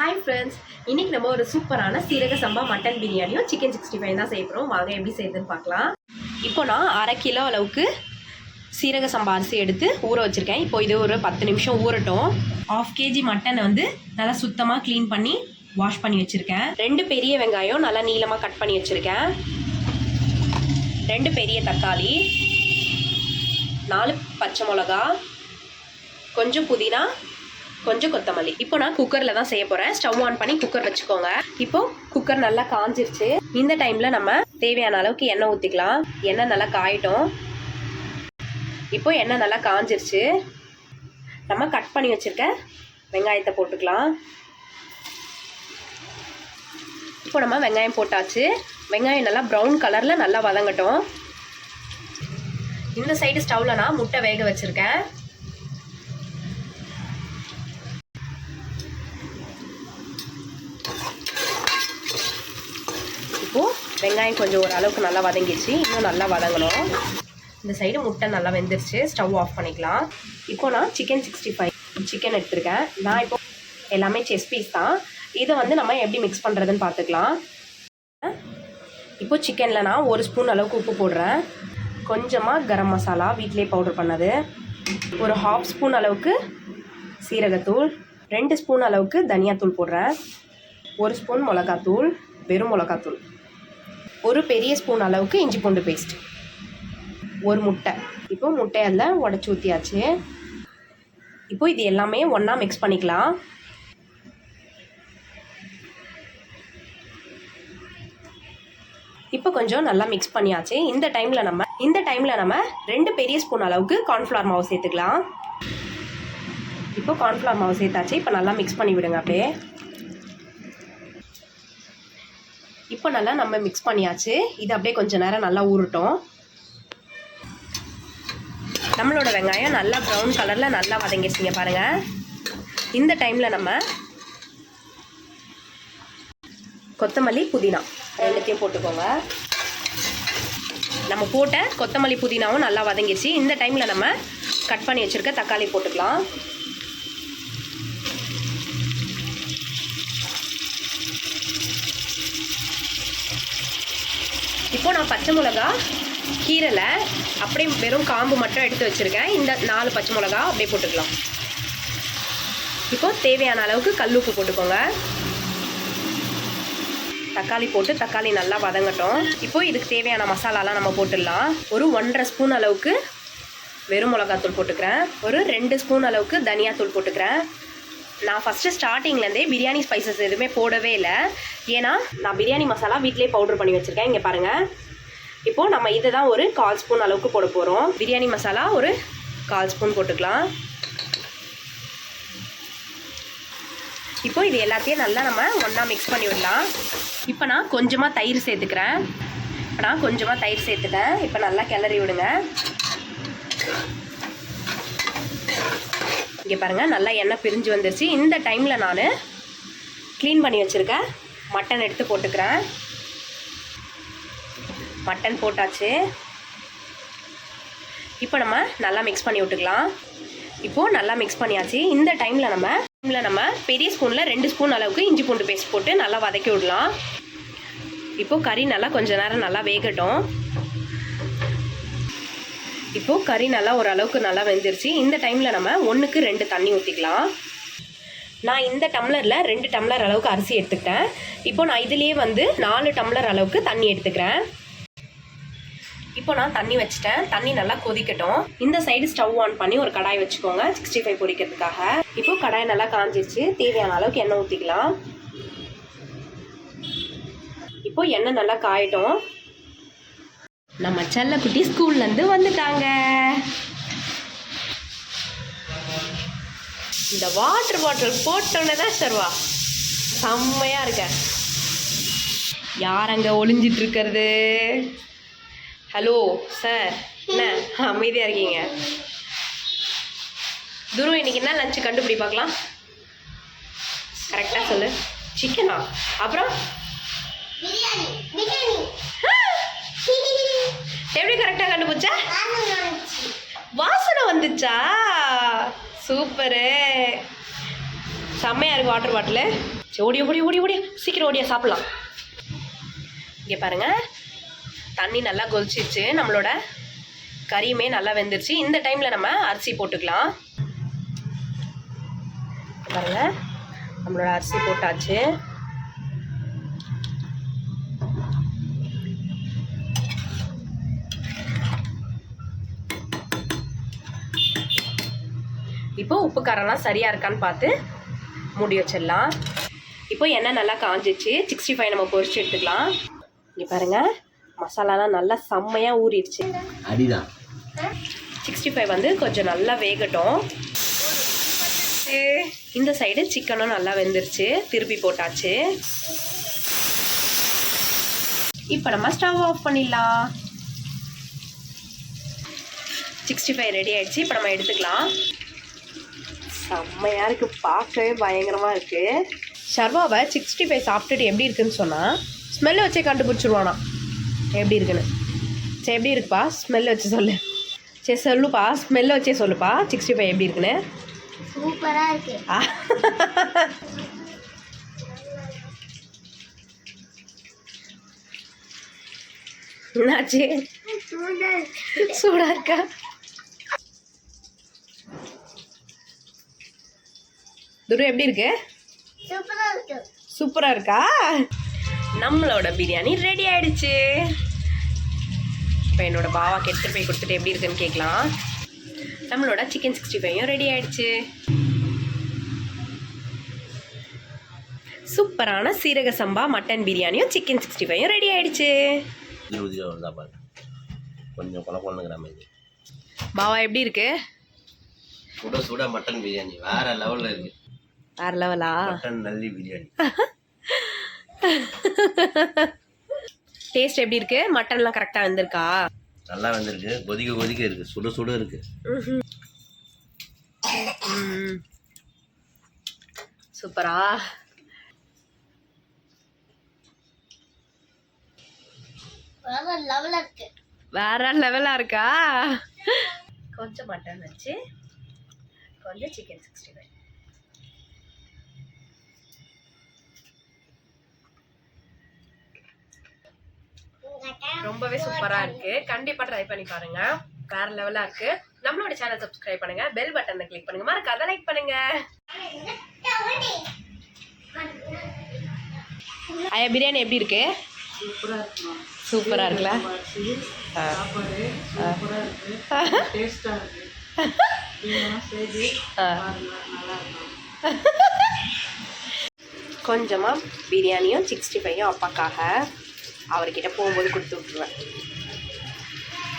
Hi friends இன்னைக்கு நம்ம ஒரு சூப்பரான சீரக சம்பா மட்டன் பிரியாணியும் சிக்கன் சிக்ஸ்டி ஃபைவ் தான் செய்ய போகிறோம் வாங்க எப்படி செய்யுதுன்னு பார்க்கலாம். இப்போ நான் அரை கிலோ அளவுக்கு சீரக சம்பா அரிசி எடுத்து ஊற வச்சுருக்கேன். இப்போ இது ஒரு பத்து நிமிஷம் ஊறட்டும். ஆஃப் கேஜி மட்டனை வந்து நல்லா சுத்தமாக க்ளீன் பண்ணி வாஷ் பண்ணி வச்சுருக்கேன். ரெண்டு பெரிய வெங்காயம் நல்லா நீளமாக கட் பண்ணி வச்சுருக்கேன். ரெண்டு பெரிய தக்காளி நாலு பச்சை மிளகா கொஞ்சம் புதினா கொஞ்சம் கொத்தமல்லி. இப்போ நான் குக்கரில் தான் செய்ய போகிறேன் ஸ்டவ் ஆன் பண்ணி குக்கர் வச்சுக்கோங்க. இப்போ குக்கர் நல்லா காஞ்சிருச்சு. இந்த டைமில் நம்ம தேவையான அளவுக்கு எண்ணெய் ஊற்றிக்கலாம் எண்ணெய் நல்லா காயட்டும். இப்போ எண்ணெய் நல்லா காஞ்சிருச்சு. நம்ம கட் பண்ணி வச்சுருக்க வெங்காயத்தை போட்டுக்கலாம். இப்போ நம்ம வெங்காயம் போட்டாச்சு. வெங்காயம் நல்லா ப்ரௌன் கலரில் நல்லா வதங்கட்டும். இந்த சைடு ஸ்டவ்வில் நான் முட்டை வேக வச்சுருக்கேன் இப்போது வெங்காயம் கொஞ்சம் ஓரளவுக்கு நல்லா வதங்கிடுச்சு. இன்னும் நல்லா வதங்கணும். இந்த சைடு முட்டை நல்லா வெந்துருச்சு. ஸ்டவ் ஆஃப் பண்ணிக்கலாம். இப்போ நான் சிக்கன் சிக்ஸ்டி ஃபைவ் சிக்கன் எடுத்திருக்கேன். நான் இப்போ எல்லாமே செஸ் பீஸ் தான். இதை வந்து நம்ம எப்படி மிக்ஸ் பண்ணுறதுன்னு பார்த்துக்கலாம். இப்போ சிக்கனில் நான் ஒரு ஸ்பூன் அளவுக்கு உப்பு போடுறேன். கொஞ்சமாக கரம் மசாலா வீட்டிலே பவுடர் பண்ணது. ஒரு ஹாஃப் ஸ்பூன் அளவுக்கு சீரகத்தூள். ரெண்டு ஸ்பூன் அளவுக்கு தனியாத்தூள் போடுறேன். ஒரு ஸ்பூன் மிளகாத்தூள் வெறும் மிளகாத்தூள். ஒரு பெரிய ஸ்பூன் அளவுக்கு இஞ்சி பூண்டு பேஸ்ட் ஒரு முட்டை. இப்போ முட்டையெல்லாம் உடச்சி ஊற்றியாச்சு இப்போ இது எல்லாமே ஒன்றா மிக்ஸ் பண்ணிக்கலாம். இப்போ கொஞ்சம் நல்லா மிக்ஸ் பண்ணியாச்சு. இந்த டைமில் நம்ம இந்த டைமில் நம்ம ரெண்டு பெரிய ஸ்பூன் அளவுக்கு கார்ன்ஃப்ளவர் மாவு சேர்த்துக்கலாம். இப்போ கார்ன்ஃப்ளவர் மாவு சேர்த்தாச்சு. இப்போ நல்லா மிக்ஸ் பண்ணி விடுங்க அப்படியே. இப்போ நல்லா நம்ம மிக்ஸ் பண்ணியாச்சு. இது அப்படியே கொஞ்சம் நேரம் நல்லா ஊறட்டும். நம்மளோட வெங்காயம் நல்லா ப்ரௌன் கலரில் நல்லா வதங்கிடுச்சிங்க பாருங்கள் இந்த டைமில் நம்ம கொத்தமல்லி புதினா ரெண்டுத்தையும் போட்டுக்கோங்க. நம்ம போட்ட கொத்தமல்லி புதினாவும் நல்லா வதங்கிடுச்சு இந்த டைமில் நம்ம கட் பண்ணி வச்சுருக்க தக்காளி போட்டுக்கலாம். இப்போ நான் பச்சை மிளகா கீரைல அப்படியே வெறும் காம்பு மட்டும் எடுத்து வச்சுருக்கேன். இந்த நாலு பச்சை மிளகா அப்படியே போட்டுக்கலாம். இப்போ தேவையான அளவுக்கு கல் உப்பு போட்டுக்கோங்க. தக்காளி போட்டு தக்காளி நல்லா வதங்கட்டும். இப்போ இதுக்கு தேவையான மசாலாலாம் நம்ம போட்டுடலாம். ஒரு ஒன்றரை ஸ்பூன் அளவுக்கு வெறும் மிளகாத்தூள் போட்டுக்கிறேன். ஒரு ரெண்டு ஸ்பூன் அளவுக்கு தனியாத்தூள் போட்டுக்கிறேன். நான் ஃபஸ்ட்டு ஸ்டார்டிங்லேருந்தே பிரியாணி ஸ்பைசஸ் எதுவுமே போடவே இல்லை. ஏன்னா நான் பிரியாணி மசாலா வீட்டிலே பவுடர் பண்ணி வச்சுருக்கேன். இங்கே பாருங்கள் இப்போது நம்ம இதை தான் ஒரு கால் ஸ்பூன் அளவுக்கு போட போகிறோம் பிரியாணி மசாலா ஒரு கால் ஸ்பூன் போட்டுக்கலாம். இப்போ இது எல்லாத்தையும் நல்லா நம்ம ஒன்றா மிக்ஸ் பண்ணி விடலாம். இப்போ நான் கொஞ்சமாக தயிர் சேர்த்துக்கிறேன். இப்போ நான் கொஞ்சமாக தயிர் சேர்த்துட்டேன். இப்போ நல்லா கிளறி விடுங்க. இங்கே பாருங்கள் நல்லா எண்ணெய் பிரிஞ்சு வந்துருச்சு. இந்த டைமில் நான் க்ளீன் பண்ணி வச்சுருக்கேன் மட்டன் எடுத்து போட்டுக்கிறேன். மட்டன் போட்டாச்சு. இப்போ நம்ம நல்லா மிக்ஸ் பண்ணி விட்டுக்கலாம். இப்போது நல்லா மிக்ஸ் பண்ணியாச்சு. இந்த டைமில் நம்ம டைமில் நம்ம பெரிய ஸ்பூனில் ரெண்டு ஸ்பூன் அளவுக்கு இஞ்சி பூண்டு பேஸ்ட் போட்டு நல்லா வதக்கி விடலாம். இப்போது கறி நல்லா கொஞ்சம் நேரம் நல்லா வேகட்டும். இப்போது கறி நல்லா ஓரளவுக்கு நல்லா வெந்துருச்சு. இந்த டைமில் நம்ம ஒன்றுக்கு ரெண்டு தண்ணி ஊற்றிக்கலாம் நான் இந்த டம்ளரில் ரெண்டு டம்ளர் அளவுக்கு அரிசி எடுத்துக்கிட்டேன். இப்போ நான் இதுலேயே வந்து நாலு டம்ளர் அளவுக்கு தண்ணி எடுத்துக்கிறேன். இப்போ நான் தண்ணி வச்சுட்டேன். தண்ணி நல்லா கொதிக்கட்டும். இந்த சைடு ஸ்டவ் ஆன் பண்ணி ஒரு கடாய் வச்சுக்கோங்க சிக்ஸ்டி ஃபைவ் பொரிக்கிறதுக்காக. இப்போ கடாய் நல்லா காஞ்சிருச்சு. தேவையான அளவுக்கு எண்ணெய் ஊற்றிக்கலாம் இப்போ எண்ணெய் நல்லா காயட்டும். நம்ம செல்லக்குட்டி ஸ்கூல்லேருந்து வந்துட்டாங்க. இந்த வாட்டர் பாட்டில் போட்டோன்னே தான் சர்வா செம்மையாக இருக்க. யார் அங்கே ஒளிஞ்சிட்டு இருக்கிறது? ஹலோ சார் என்ன அமைதியாக இருக்கீங்க? துரு இன்னைக்கு என்ன லஞ்சு கண்டுபிடி பார்க்கலாம். கரெக்டாக சொல்லு. சிக்கனா அப்புறம்? பிரியாணி பிரியாணி எப்படி கரெக்டாக கண்டுபிடிச்சா நானும் நினைச்சு வந்துச்சா சூப்பரு. செம்மையா இருக்கு வாட்டர் பாட்டில் சரி ஓடி ஓடி ஓடி ஓடி. சீக்கிரம் ஓடியா சாப்பிட்லாம். இங்கே பாருங்க. தண்ணி நல்லா கொதிச்சிருச்சு. நம்மளோட கறியுமே நல்லா வெந்துருச்சு. இந்த டைமில் நம்ம அரிசி போட்டுக்கலாம். பாருங்கள் நம்மளோட அரிசி போட்டாச்சு. இப்போ உப்பு காரம்லாம் சரியாக இருக்கான்னு பார்த்து மூடி வச்சிடலாம். இப்போ எண்ணெய் நல்லா காஞ்சிச்சு. சிக்ஸ்டி ஃபைவ் நம்ம பொரிச்சு எடுத்துக்கலாம். இங்கே பாருங்க மசாலாலாம் நல்லா செம்மையாக ஊறிடுச்சு. அடிதான். சிக்ஸ்டி ஃபைவ் வந்து கொஞ்சம் நல்லா வேகட்டும். இந்த சைடு சிக்கனும் நல்லா வெந்துருச்சு. திருப்பி போட்டாச்சு. இப்போ நம்ம ஸ்டவ் ஆஃப் பண்ணிடலாம். சிக்ஸ்டி ஃபைவ் ரெடி ஆயிடுச்சு. இப்போ நம்ம எடுத்துக்கலாம். செம்மையாக இருக்குது பார்க்கவே பயங்கரமாக இருக்குது ஷர்வாவை சிக்ஸ்டி ஃபைவ் சாப்பிட்டுட்டு எப்படி இருக்குன்னு சொன்னால் ஸ்மெல்லை வச்சே கண்டுபிடிச்சிருவானா. எப்படி இருக்குன்னு. சரி எப்படி இருக்குப்பா? ஸ்மெல்லை வச்சு சொல்லு. சரி சொல்லுப்பா. ஸ்மெல்லை வச்சே சொல்லுப்பா. சிக்ஸ்டி ஃபைவ் எப்படி இருக்குன்னு. சூப்பரா இருக்கு. என்னாச்சு? சூடா இருக்கு சூடா இருக்கா துரு எப்படி இருக்கு? சூப்பரா இருக்கு. சூப்பரா இருக்கா? நம்மளோட பிரியாணி ரெடி ஆயிடுச்சு. இப்போ என்னோட பாவாக்கு எடுத்துட்டு போய் கொடுத்துட்டு எப்படி இருக்குன்னு கேட்கலாம். நம்மளோட சிக்கன் சிக்ஸ்டி ஃபைவும் ரெடி ஆயிடுச்சு. சூப்பரான சீரக சம்பா மட்டன் பிரியாணியும் சிக்கன் சிக்ஸ்டி ஃபைவும் ரெடி ஆயிடுச்சு. கொஞ்சம் கொலை பண்ணுங்கிற மாதிரி பாவா எப்படி இருக்கு? சுட சுட மட்டன் பிரியாணி. வேற லெவல்ல இருக்கு. வேற லெவலா மட்டன் நல்லி பிரியாணி. டேஸ்ட் எப்படி இருக்கு? மட்டன்லாம் கரெக்டாக வந்திருக்கா? நல்லா வந்திருக்கு. கொதிக்க கொதிக்க இருக்கு. சுட சுட இருக்கு. சூப்பரா? வேற லெவலா இருக்கு. வேற லெவலா இருக்கா? கொஞ்சம் மட்டன் வச்சு கொஞ்சம் சிக்கன் சிக்ஸ்டி ஃபைவ் ரொம்பவே சூப்பரா இருக்கு. கண்டிப்பா ட்ரை பண்ணி பாருங்க. வேற லெவலா இருக்கு. நம்மளோட சேனல் சப்ஸ்கிரைப் பண்ணுங்க. பெல் பட்டனை கிளிக் பண்ணுங்க. மறக்காத லைக் பண்ணுங்க. ஐயா பிரியாணி எப்படி இருக்கு? சூப்பரா இருக்குல்ல? ஆ. ஆ. கொஞ்சமா பிரியாணியும் சிக்ஸ்டி ஃபைவும் அப்பாக்காக. அவர்கிட்ட போகும்போது கொடுத்து விட்ருவேன்